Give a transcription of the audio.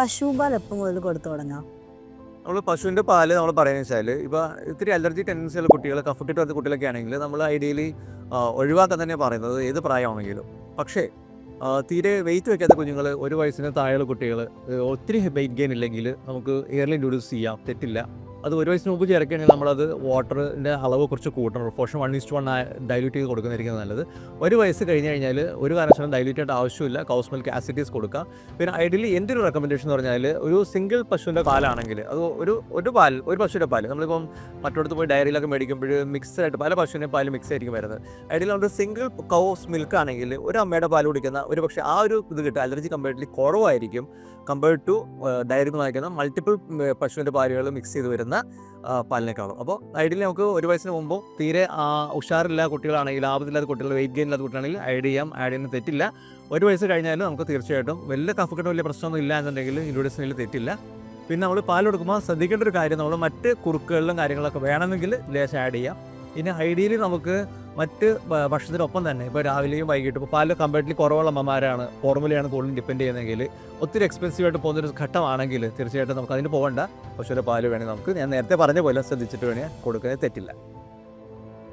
പശുപാൽ എപ്പം മുതൽ കൊടുത്തു തുടങ്ങാം? നമ്മൾ പശുവിന്റെ പാൽ നമ്മൾ പറയുന്നത് വെച്ചാൽ ഇപ്പോൾ ഇത്തിരി അലർജി ടെൻഡൻസി ഉള്ള കുട്ടികൾ കഫക്കെട്ട് വരുന്ന കുട്ടികളൊക്കെ ആണെങ്കിൽ നമ്മൾ ഐഡിയലി ഒഴിവാക്കാൻ തന്നെ പറയുന്നത് ഏത് പ്രായമാണെങ്കിലും. പക്ഷേ തീരെ വെയിറ്റ് വെക്കാത്ത കുഞ്ഞുങ്ങൾ ഒരു വയസ്സിന് താഴെയുള്ള കുട്ടികൾ ഒത്തിരി വെയിറ്റ് ഗെയിൻ ഇല്ലെങ്കിൽ നമുക്ക് ഇയർലി ഇൻട്രൊഡ്യൂസ് ചെയ്യാം തെറ്റില്ല. അത് ഒരു വയസ്സിന് മുമ്പ് ചേർക്കുകയാണെങ്കിൽ നമ്മളത് വാട്ടറിന്റെ അളവ് കുറച്ച് കൂട്ടണം. Portion one is to one dilute ചെയ്ത് കൊടുക്കുന്നതായിരിക്കും നല്ലത്. ഒരു വയസ്സ് കഴിഞ്ഞ് കഴിഞ്ഞാൽ ഒരു കാരണവശാലും ഡൈല്യൂട്ട് ചെയ്യേണ്ട ആവശ്യമില്ല. കൗസ് മിൽക്ക് ആസിഡീസ് കൊടുക്കുക. പിന്നെ ഐഡിയലി എന്റെ ഒരു റെക്കമെൻഡേഷൻ എന്ന് പറഞ്ഞാൽ ഒരു സിംഗിൾ പശുവിന്റെ പാലാണെങ്കിൽ അത് ഒരു ഒരു പാൽ ഒരു പശുവിന്റെ പാൽ നമ്മളിപ്പം മറ്റോടത്ത് പോയി ഡയറിയിലൊക്കെ മേടിക്കുമ്പോൾ മിക്സ് ആയിട്ട് പല പശുവിന്റെ പാൽ മിക്സ് ആയിരിക്കും വരുന്നത്. ഐഡിയലി നമ്മൾ സിംഗിൾ കൗസ് മിൽക്ക് ആണെങ്കിൽ ഒരു അമ്മയുടെ പാൽ കുടിക്കുന്ന ഒരു പക്ഷേ ആ ഒരു ഇത് കിട്ടുക. അലർജി കമ്പയർഡ്ലി കുറവായിരിക്കും കമ്പയർഡ് ടു ഡയറി വാങ്ങിക്കുന്ന മൾട്ടിപ്പിൾ പശുവിന്റെ പാലുകൾ മിക്സ് ചെയ്ത് വരുന്ന ആ, പാലിനേക്കാളും അപ്പോൾ ഐഡിയലി നമുക്ക് ഒരു വയസ്സിന് മുമ്പ് തീരെ ഉഷാറില്ല കുട്ടികളാണെങ്കിൽ ലാഭത്തില്ലാത്ത കുട്ടികൾ വെയിറ്റ് ഗെയിൻ ഇല്ലാത്ത കുട്ടികളാണെങ്കിൽ ആഡ് ചെയ്യാം. ആഡ് ചെയ്യുന്ന തെറ്റില്ല. ഒരു വയസ്സ് കഴിഞ്ഞാലും നമുക്ക് തീർച്ചയായിട്ടും വലിയ കഫക്കെട്ട് വലിയ പ്രശ്നമൊന്നും ഇല്ല എന്നുണ്ടെങ്കിൽ ഇൻഡോഡിസിനിൽ തെറ്റില്ല. പിന്നെ നമ്മൾ പാൽ കൊടുക്കുമ്പോൾ ശ്രദ്ധിക്കേണ്ട ഒരു കാര്യം നമ്മൾ മറ്റ് കുറുക്കുകളിലും കാര്യങ്ങളൊക്കെ വേണമെങ്കിൽ ലേശം ആഡ് ചെയ്യാം. പിന്നെ ഐഡിയലി നമുക്ക് മറ്റ് ഭക്ഷണത്തിനൊപ്പം തന്നെ ഇപ്പോൾ രാവിലെയും വൈകിട്ടും ഇപ്പോൾ പാൽ കമ്പാരിറ്റീവ്ലി കുറവുള്ള അമ്മമാരാണ് ഫോർമുലയാണ് കൂടുതലും ഡിപ്പെൻഡ് ചെയ്യുന്നതെങ്കിൽ ഒത്തിരി എക്സ്പെൻസീവ് ആയിട്ട് പോകുന്നൊരു ഘട്ടമാണെങ്കിൽ തീർച്ചയായിട്ടും നമുക്ക് അതിന് പോകണ്ട പശുവിന്റെ പാൽ വേണമെങ്കിൽ നമുക്ക് ഞാൻ നേരത്തെ പറഞ്ഞ പോലെ ശ്രദ്ധിച്ചിട്ട് വേണമെങ്കിൽ കൊടുക്കുന്നത് തെറ്റില്ല.